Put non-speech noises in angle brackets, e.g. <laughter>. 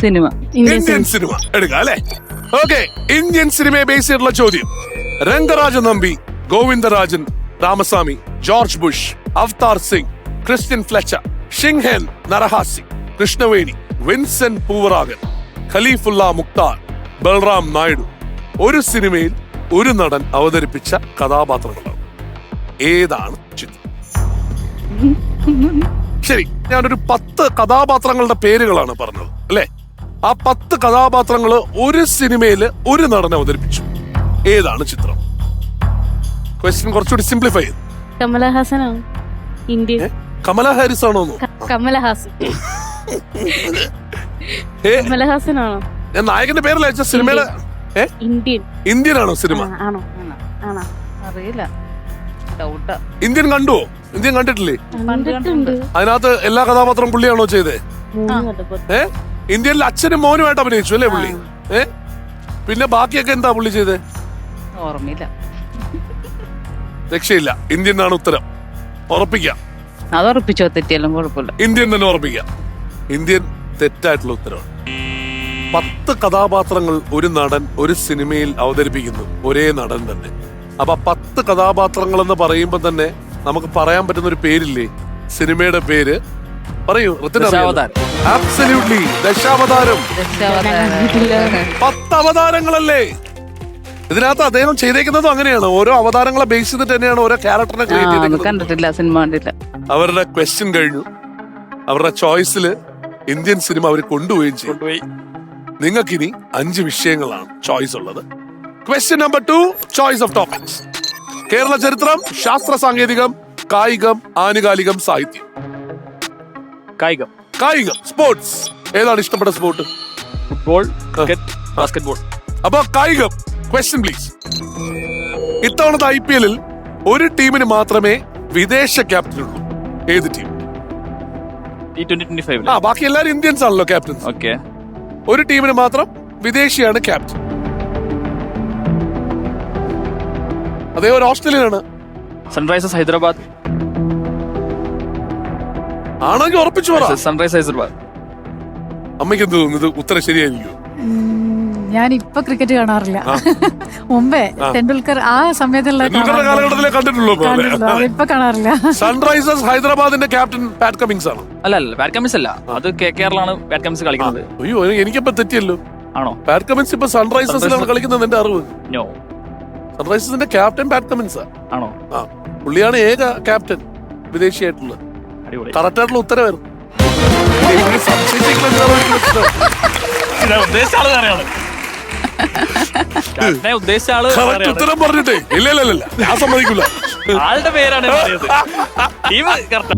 Cinema. Indian cinema. എടുക്കാം അല്ലെ? Okay Indian സിനിമയെ ബേസ് ചെയ്തിട്ടുള്ള ചോദ്യം. Rangarajan Nambi Govindarajan Ramaswamy George Bush Avtar Singh Christian Fletcher ഷിങ്ഹെൻ നരഹാസി കൃഷ്ണവേണി വിൻസെന്റ് പൂവറാകൻ ഖലീഫുല്ല മുക്താർ ബൽറാം നായിഡു. ഒരു സിനിമയിൽ ഒരു നടൻ അവതരിപ്പിച്ച കഥാപാത്രങ്ങളാണ്. ഏതാണ് ചിത്രം? <laughs> ശരി ഞാനൊരു പത്ത് കഥാപാത്രങ്ങളുടെ പേരുകളാണ് പറഞ്ഞത് അല്ലെ? ആ പത്ത് കഥാപാത്രങ്ങൾ ഒരു സിനിമയിൽ ഒരു നടൻ അവതരിപ്പിച്ചു. ഏതാണ് ചിത്രം? ക്വസ്റ്റ്യൻ കുറച്ചുകൂടി സിംപ്ലിഫൈ ചെയ്തു കമലഹാസനാണ്? കമല ഹാരിസ് ആണോ കമലഹാസൻ. കമലഹാസനാണോ? ഞാൻ നായകന്റെ പേരല്ല അയച്ച? സിനിമയിലെ ഏ? ഇന്ത്യൻ. ഇന്ത്യൻ ആണോ? സിനിമ ആണോ? അറിയില്ല. ഇന്ത്യൻ കണ്ടുവോ ഇന്ത്യൻ കണ്ടിട്ടില്ലേ? അതിനകത്ത് എല്ലാ കഥാപാത്രം പുള്ളിയാണോ ചെയ്തേ? മൂന്ന് ഇന്ത്യനിൽ അച്ഛനും മോനുമായിട്ട് അഭിനയിച്ചു അല്ലേ പുള്ളി? ഏ? പിന്നെ ബാക്കിയൊക്കെ എന്താ പുള്ളി ചെയ്തത് ഓർമ്മയില്ല. രക്ഷയില്ല. ഇന്ത്യൻ ആണ് ഉത്തരം. ഉറപ്പിക്കാം. അത് ഉറപ്പിച്ചോ? തെറ്റിയാലും കുഴപ്പമില്ല. ഇന്ത്യൻ തന്നെ ഉറപ്പിക്കാം. ഇന്ത്യൻ തെറ്റായിട്ടുള്ള ഉത്തരവാണ്. പത്ത് കഥാപാത്രങ്ങൾ ഒരു നടൻ ഒരു സിനിമയിൽ അവതരിപ്പിക്കുന്നു. ഒരേ നടൻ തന്നെ. അപ്പൊ പത്ത് കഥാപാത്രങ്ങൾ എന്ന് പറയുമ്പോൾ തന്നെ നമുക്ക് പറയാൻ പറ്റുന്ന ഒരു പേരില്ലേ? സിനിമയുടെ പേര് പറയൂ ദശാവതാരം. ആബ്സല്യൂട്ട്ലി ദശാവതാരം. ദശാവതാരം. പത്ത് അവതാരങ്ങളല്ലേ ഇതിനകത്ത് അദ്ദേഹം ചെയ്തേക്കുന്നതും അങ്ങനെയാണ്. ഓരോ അവതാരങ്ങളെ ബേസ് ചെയ്തിട്ട് തന്നെയാണ് ഓരോ ക്യാരക്ടറിനെ ക്രിയേറ്റ് കണ്ടിട്ടില്ല സിനിമ കണ്ടില്ല അവരുടെ ക്വസ്റ്റ്യൻ കഴിഞ്ഞു. അവരുടെ ചോയ്സിൽ ഇന്ത്യൻ സിനിമ അവർ കൊണ്ടുപോയി കൊണ്ടുപോയി. നിങ്ങൾക്കിനി അഞ്ച് വിഷയങ്ങളാണ് ചോയ്സ് ഉള്ളത്. Question number two choice of topics Kerala ചരിത്രം ശാസ്ത്ര സാങ്കേതികം കായികം ആനുകാലികം സാഹിത്യം. കായികം. കായികം. സ്പോർട്സ്. ഏതാണ് ഇഷ്ടപ്പെട്ട സ്പോർട്ട്? Football cricket basketball. അപ്പൊ കായികം. ക്വസ്റ്റ്യൻ പ്ലീസ് ഇത്തവണത്തെ ഐ പി എല്ലിൽ ഒരു ടീമിന് മാത്രമേ വിദേശ ക്യാപ്റ്റൻ ഉള്ളൂ. ഏത് ടീം ആ ബാക്കി എല്ലാവരും ഇന്ത്യൻസ് ആണല്ലോ ക്യാപ്റ്റൻസ് ഓക്കെ ഒരു ടീമിന് മാത്രം വിദേശിയാണ് ക്യാപ്റ്റൻ അതേ ഒരു ഓസ്ട്രേലിയനാണ്. സൺറൈസേഴ്സ് ഹൈദരാബാദ്. ആണെങ്കിൽ ഉറപ്പിച്ചു പറ. സൺറൈസ് ഹൈദരാബാദ് അമ്മയ്ക്ക് എന്ത് തോന്നുന്നു? ഉത്തരം ശരിയായിരിക്കും ഞാൻ ഇപ്പൊ ക്രിക്കറ്റ് കാണാറില്ല. <laughs> മുമ്പേ ടെണ്ടുൽക്കർ ആ സമയത്തുള്ള കാലഘട്ടത്തിലെ കണ്ടിട്ടുള്ളൂ. കാണാറില്ല. സൺറൈസേഴ്സ് ഹൈദരാബാദിന്റെ ക്യാപ്റ്റൻ പാറ്റ് കമ്മിങ്സ് ആണ്. അല്ല അല്ല പാറ്റ് കമ്മിൻസ് അല്ല. അത് കെ കെ ആറിലാണ് പാറ്റ് കമ്മിൻസ് കളിക്കുന്നത്. അയ്യോ എനിക്കിപ്പോ തെറ്റിയല്ലോ. ആണോ? പാറ്റ് കമ്മിൻസ് ഇപ്പൊ സൺറൈസേഴ്സിലാണ് കളിക്കുന്നത് എന്റെ അറിവ്. നോ സൺറൈസേഴ്സിന്റെ ക്യാപ്റ്റൻ പാറ്റ് കമ്മിൻസ് ആണോ? ആ. പുള്ളിയാണ് ഏക ക്യാപ്റ്റൻ വിദേശിയായിട്ടുള്ളത്. അടിപൊളി. കറക്റ്റായിട്ടുള്ള ഉത്തരവായിരുന്നു. ഉദ്ദേശിച്ച ആൾ വേറെയാണ് ഞാൻ ഉദ്ദേശിച്ച ആൾ കറക്റ്റ് വേറെയാണ്. ഉത്തരം പറഞ്ഞിട്ടേ. ഇല്ല ഇല്ല ഇല്ല ഞാൻ സമ്മതിക്കില്ല ആളുടെ പേരാണ് ടീം <laughs> കറക്റ്റ്.